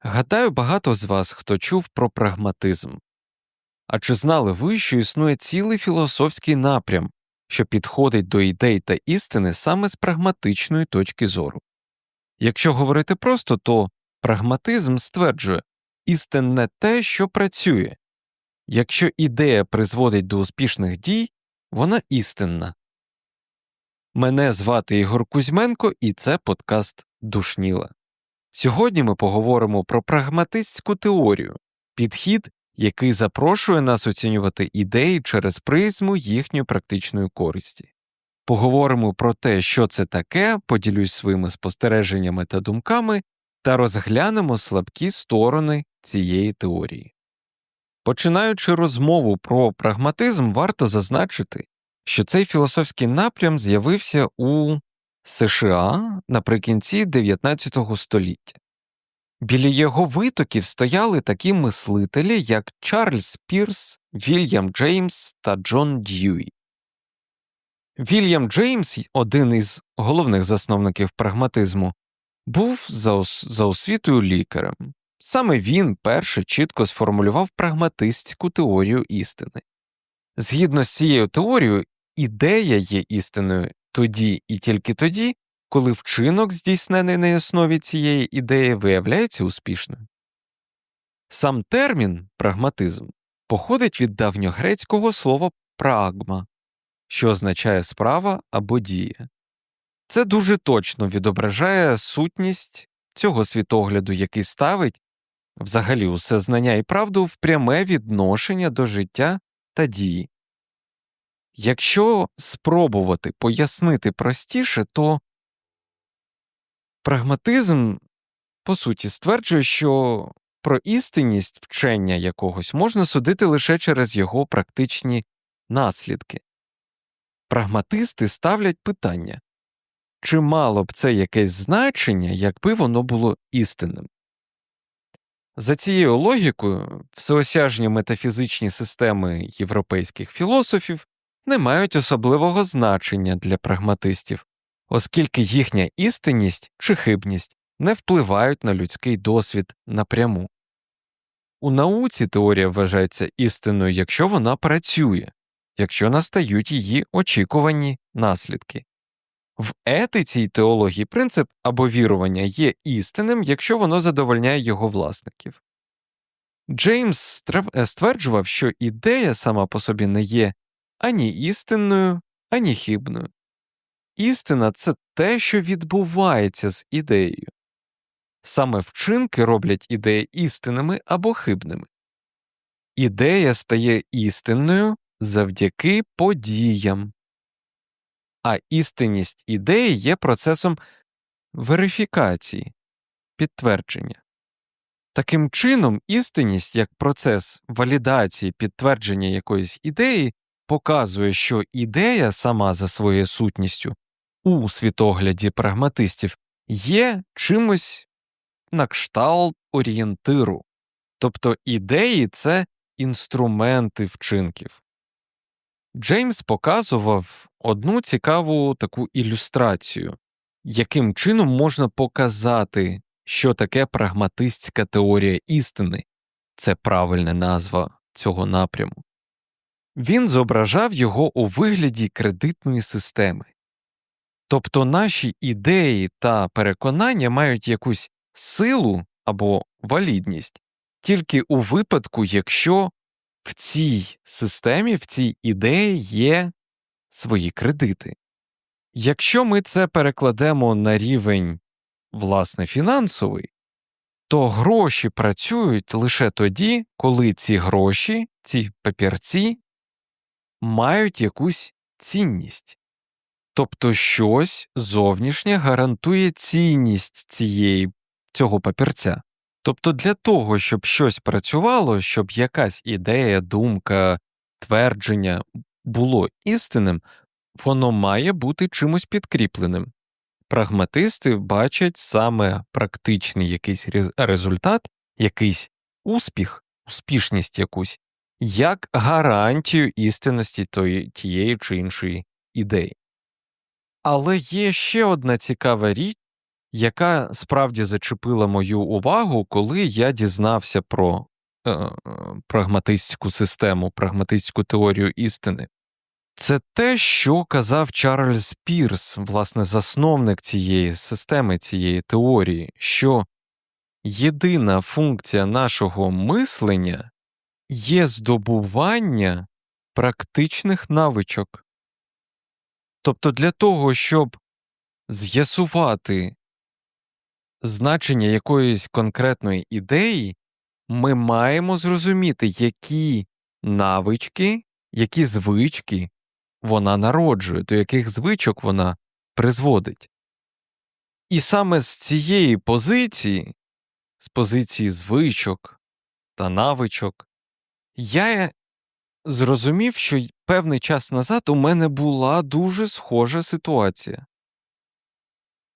Гадаю, багато з вас, хто чув про прагматизм. А чи знали ви, що існує цілий філософський напрям, що підходить до ідей та істини саме з прагматичної точки зору? Якщо говорити просто, то прагматизм стверджує істинне те, що працює. Якщо ідея призводить до успішних дій, вона істинна. Мене звати Ігор Кузьменко, і це подкаст Душніла. Сьогодні ми поговоримо про прагматистську теорію, підхід, який запрошує нас оцінювати ідеї через призму їхньої практичної користі. Поговоримо про те, що це таке, поділюсь своїми спостереженнями та думками, та розглянемо слабкі сторони цієї теорії. Починаючи розмову про прагматизм, варто зазначити, що цей філософський напрям з'явився у США наприкінці 19 століття. Біля його витоків стояли такі мислителі, як Чарльз Пірс, Вільям Джеймс та Джон Дьюї. Вільям Джеймс, один із головних засновників прагматизму, був за, за освітою лікарем. Саме він перше чітко сформулював прагматистську теорію істини. Згідно з цією теорією, ідея є істиною тоді і тільки тоді, коли вчинок, здійснений на основі цієї ідеї, виявляється успішним. Сам термін прагматизм походить від давньогрецького слова прагма, що означає справа або дія. Це дуже точно відображає сутність цього світогляду, який ставить взагалі усе знання і правду в пряме відношення до життя та дії. Якщо спробувати пояснити простіше, то прагматизм, по суті, стверджує, що про істинність вчення якогось можна судити лише через його практичні наслідки. Прагматисти ставлять питання чи мало б це якесь значення, якби воно було істинним. За цією логікою, всеосяжні метафізичні системи європейських філософів не мають особливого значення для прагматистів, оскільки їхня істинність чи хибність не впливають на людський досвід напряму. У науці теорія вважається істинною, якщо вона працює, якщо настають її очікувані наслідки. В етиці й теології принцип або вірування є істинним, якщо воно задовольняє його власників. Джеймс стверджував, що ідея сама по собі не є ані істинною, ані хибною. Істина це те, що відбувається з ідеєю. Саме вчинки роблять ідеї істинними або хибними. Ідея стає істинною завдяки подіям, а істинність ідеї є процесом верифікації, підтвердження. Таким чином, істинність як процес валідації підтвердження якоїсь ідеї показує, що ідея сама за своєю сутністю у світогляді прагматистів є чимось на кшталт орієнтиру, тобто ідеї це інструменти вчинків. Джеймс показував одну цікаву таку ілюстрацію, яким чином можна показати, що таке прагматистська теорія істини це правильна назва цього напряму. Він зображав його у вигляді кредитної системи. Тобто наші ідеї та переконання мають якусь силу або валідність тільки у випадку, якщо в цій системі, в цій ідеї є свої кредити. Якщо ми це перекладемо на рівень власне фінансовий, то гроші працюють лише тоді, коли ці гроші, ці папірці мають якусь цінність, тобто щось зовнішнє гарантує цінність цієї, цього папірця. Тобто для того, щоб щось працювало, щоб якась ідея, думка, твердження було істинним, воно має бути чимось підкріпленим. Прагматисти бачать саме практичний якийсь результат, якийсь успіх, успішність якусь, як гарантію істинності тої, тієї чи іншої ідеї. Але є ще одна цікава річ, яка справді зачепила мою увагу, коли я дізнався про е, прагматистську систему, прагматистську теорію істини. Це те, що казав Чарльз Пірс, власне, засновник цієї системи, цієї теорії, що єдина функція нашого мислення є здобування практичних навичок. Тобто для того, щоб з'ясувати значення якоїсь конкретної ідеї, ми маємо зрозуміти, які навички, які звички вона народжує, до яких звичок вона призводить. І саме з цієї позиції, з позиції звичок та навичок, я зрозумів, що певний час назад у мене була дуже схожа ситуація.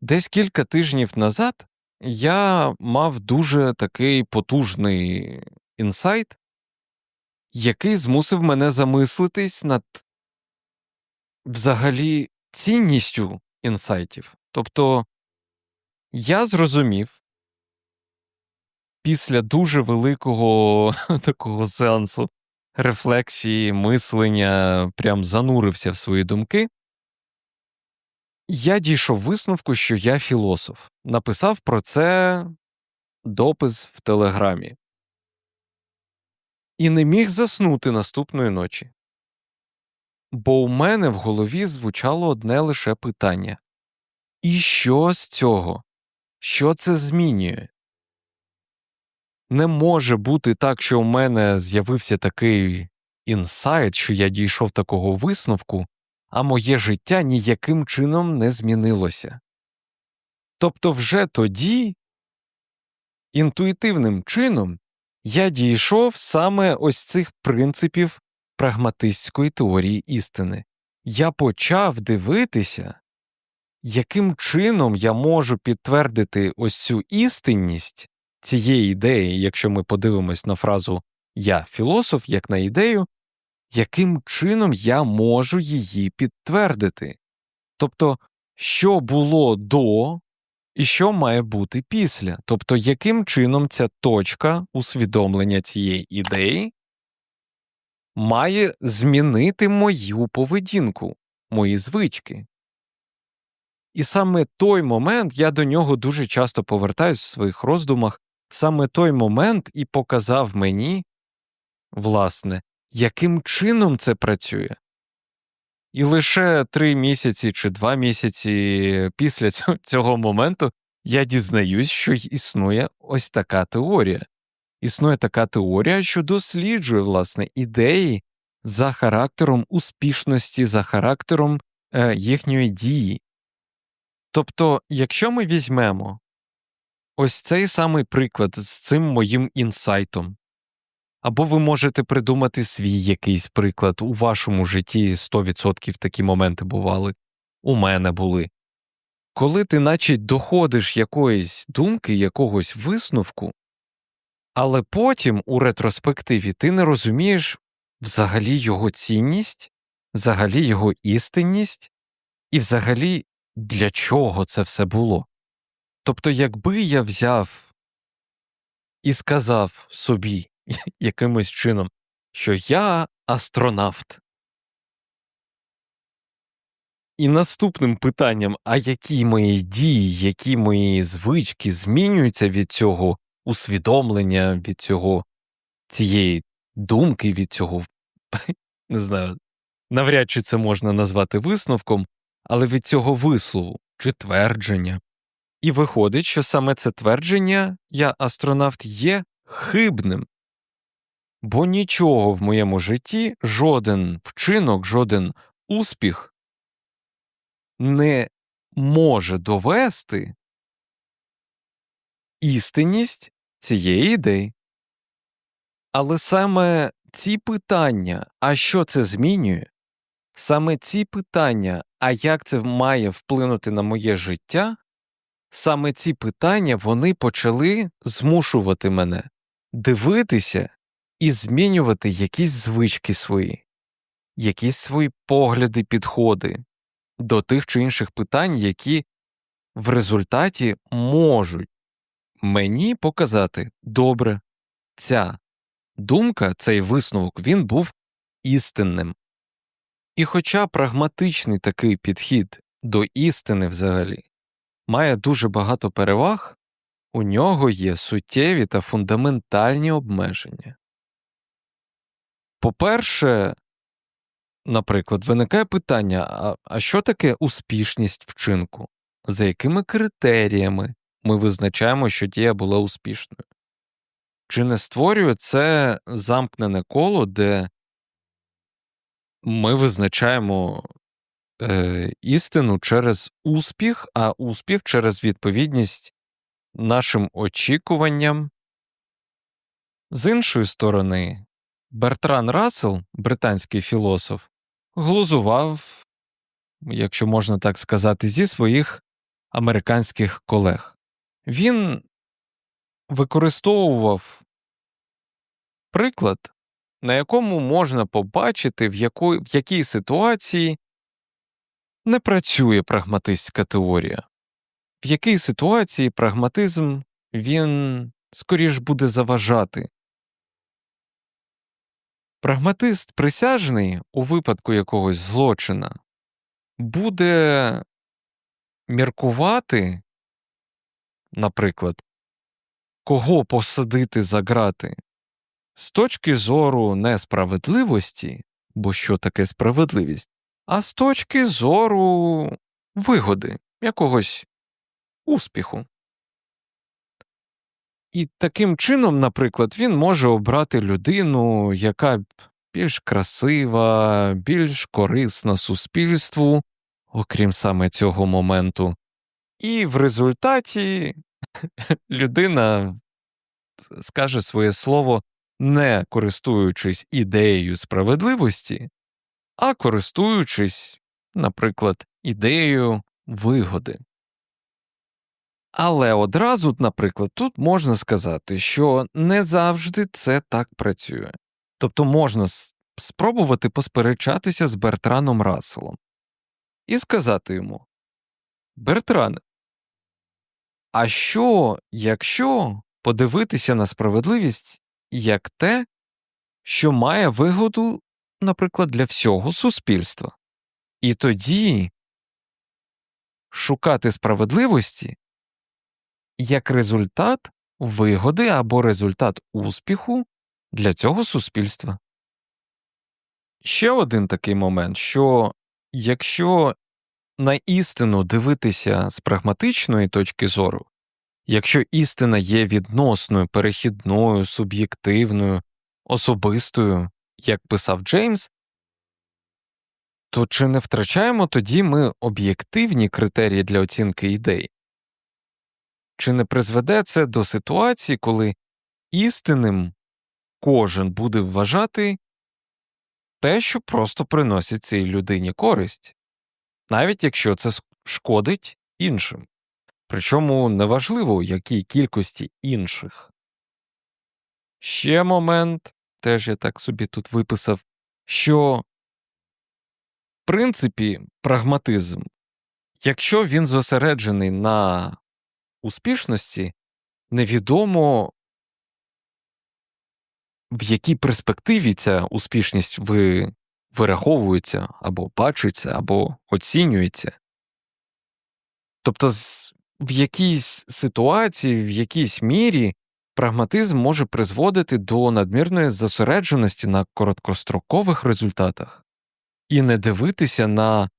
Десь кілька тижнів назад я мав дуже такий потужний інсайт, який змусив мене замислитись над взагалі цінністю інсайтів. Тобто я зрозумів після дуже великого такого сеансу рефлексії, мислення, прям занурився в свої думки. Я дійшов висновку, що я філософ. Написав про це допис в Телеграмі. І не міг заснути наступної ночі. Бо у мене в голові звучало одне лише питання І що з цього? Що це змінює? Не може бути так, що у мене з'явився такий інсайт, що я дійшов такого висновку, а моє життя ніяким чином не змінилося. Тобто вже тоді інтуїтивним чином я дійшов саме ось цих принципів прагматистської теорії істини. Я почав дивитися, яким чином я можу підтвердити ось цю істинність цієї ідеї, якщо ми подивимось на фразу Я філософ як на ідею, яким чином я можу її підтвердити? Тобто, що було до і що має бути після? Тобто, яким чином ця точка усвідомлення цієї ідеї має змінити мою поведінку, мої звички? І саме той момент я до нього дуже часто повертаюсь в своїх роздумах, саме той момент і показав мені, власне, яким чином це працює. І лише три місяці чи два місяці після цього моменту я дізнаюсь, що існує ось така теорія. Існує така теорія, що досліджує власне ідеї за характером успішності, за характером е, їхньої дії. Тобто, якщо ми візьмемо ось цей самий приклад з цим моїм інсайтом, або ви можете придумати свій якийсь приклад у вашому житті 100% такі моменти бували, у мене були. Коли ти наче доходиш якоїсь думки, якогось висновку, але потім у ретроспективі ти не розумієш взагалі його цінність, взагалі його істинність і взагалі для чого це все було. Тобто, якби я взяв і сказав собі якимось чином, що я астронавт. І наступним питанням, а які мої дії, які мої звички змінюються від цього усвідомлення, від цього цієї думки, від цього не знаю, навряд чи це можна назвати висновком, але від цього вислову чи твердження. І виходить, що саме це твердження я астронавт є хибним, бо нічого в моєму житті, жоден вчинок, жоден успіх не може довести істинність цієї ідеї. Але саме ці питання, а що це змінює, саме ці питання, а як це має вплинути на моє життя, саме ці питання вони почали змушувати мене дивитися і змінювати якісь звички свої, якісь свої погляди, підходи до тих чи інших питань, які в результаті можуть мені показати добре, ця думка, цей висновок він був істинним. І хоча прагматичний такий підхід до істини взагалі має дуже багато переваг, у нього є суттєві та фундаментальні обмеження. По-перше, наприклад, виникає питання а, а що таке успішність вчинку? За якими критеріями ми визначаємо, що дія була успішною? Чи не створює це замкнене коло, де ми визначаємо е, істину через успіх, а успіх через відповідність нашим очікуванням? З іншої сторони, Бертран Рассел, британський філософ, глузував, якщо можна так сказати, зі своїх американських колег. Він використовував приклад, на якому можна побачити, в, яку, в якій ситуації не працює прагматистська теорія, в якій ситуації прагматизм він скоріш буде заважати. Прагматист присяжний у випадку якогось злочина буде міркувати, наприклад, кого посадити за грати з точки зору не справедливості, бо що таке справедливість, а з точки зору вигоди, якогось успіху. І таким чином, наприклад, він може обрати людину, яка більш красива, більш корисна суспільству, окрім саме цього моменту. І в результаті людина скаже своє слово, не користуючись ідеєю справедливості, а користуючись, наприклад, ідеєю вигоди. Але одразу, наприклад, тут можна сказати, що не завжди це так працює. Тобто можна спробувати посперечатися з Бертраном Расселом і сказати йому Бертран, а що, якщо подивитися на справедливість як те, що має вигоду, наприклад, для всього суспільства, і тоді шукати справедливості як результат вигоди або результат успіху для цього суспільства. Ще один такий момент, що якщо на істину дивитися з прагматичної точки зору, якщо істина є відносною, перехідною, суб'єктивною, особистою, як писав Джеймс, то чи не втрачаємо тоді ми об'єктивні критерії для оцінки ідей? Чи не призведе це до ситуації, коли істинним кожен буде вважати те, що просто приносить цій людині користь, навіть якщо це шкодить іншим? Причому неважливо, якій кількості інших. Ще момент, теж я так собі тут виписав, що в принципі прагматизм, якщо він зосереджений на успішності невідомо, в якій перспективі ця успішність ви вираховується або бачиться, або оцінюється. Тобто, в якійсь ситуації, в якійсь мірі прагматизм може призводити до надмірної зосередженості на короткострокових результатах і не дивитися на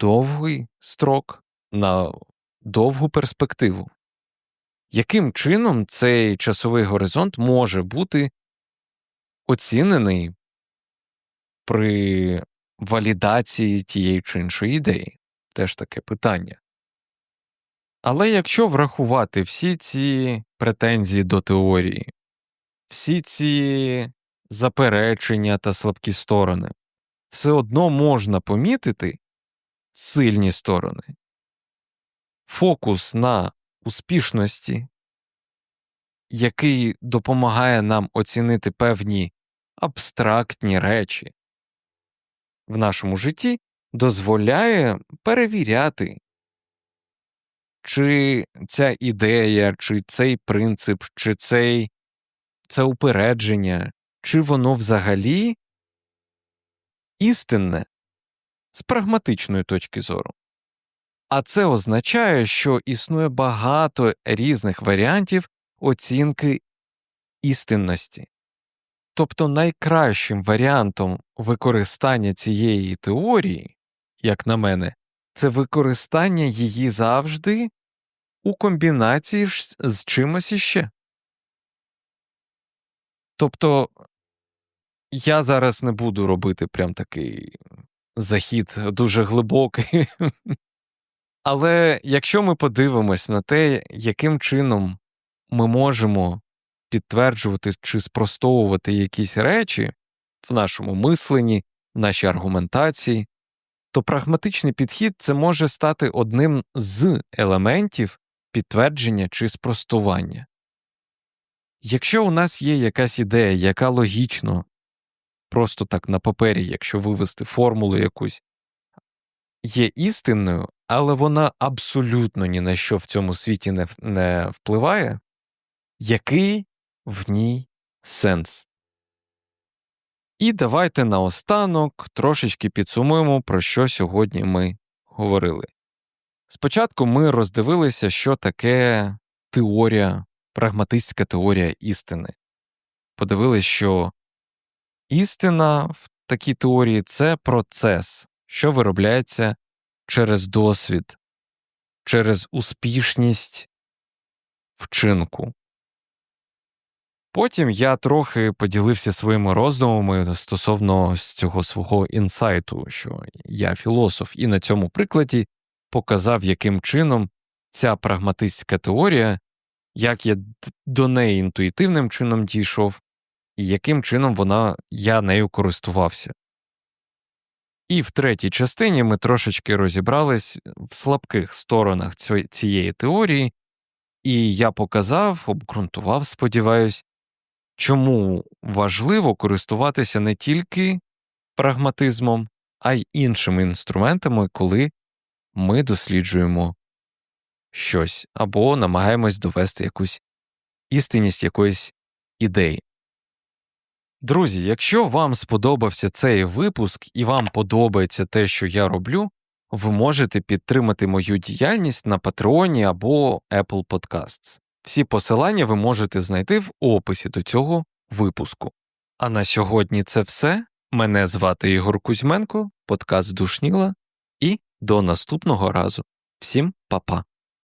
довгий строк, на довгу перспективу. Яким чином цей часовий горизонт може бути оцінений при валідації тієї чи іншої ідеї? Теж таке питання. Але якщо врахувати всі ці претензії до теорії, всі ці заперечення та слабкі сторони, все одно можна помітити сильні сторони, фокус на успішності, який допомагає нам оцінити певні абстрактні речі в нашому житті, дозволяє перевіряти чи ця ідея, чи цей принцип, чи цей, це упередження, чи воно взагалі істинне з прагматичної точки зору. А це означає, що існує багато різних варіантів оцінки істинності. Тобто найкращим варіантом використання цієї теорії, як на мене, це використання її завжди у комбінації з чимось іще. Тобто я зараз не буду робити прям такий захід дуже глибокий. Але якщо ми подивимось на те, яким чином ми можемо підтверджувати чи спростовувати якісь речі в нашому мисленні, в нашій аргументації, то прагматичний підхід це може стати одним з елементів підтвердження чи спростування. Якщо у нас є якась ідея, яка логічно, просто так на папері, якщо вивести формулу якусь, є істинною, але вона абсолютно ні на що в цьому світі не, не впливає, який в ній сенс? І давайте наостанок трошечки підсумуємо, про що сьогодні ми говорили. Спочатку ми роздивилися, що таке теорія, прагматистська теорія істини. Подивилися, що істина в такій теорії це процес, що виробляється через досвід, через успішність вчинку. Потім я трохи поділився своїми роздумами стосовно цього свого інсайту, що я філософ, і на цьому прикладі показав, яким чином ця прагматистська теорія, як я до неї інтуїтивним чином дійшов, і яким чином вона я нею користувався. І в третій частині ми трошечки розібрались в слабких сторонах цієї теорії, і я показав, обґрунтував, сподіваюсь, чому важливо користуватися не тільки прагматизмом, а й іншими інструментами, коли ми досліджуємо щось або намагаємось довести якусь істинність якоїсь ідеї. Друзі, якщо вам сподобався цей випуск і вам подобається те, що я роблю, ви можете підтримати мою діяльність на Патреоні або Apple Podcasts. Всі посилання ви можете знайти в описі до цього випуску. А на сьогодні це все. Мене звати Ігор Кузьменко, подкаст Душніла, і до наступного разу. Всім па-па.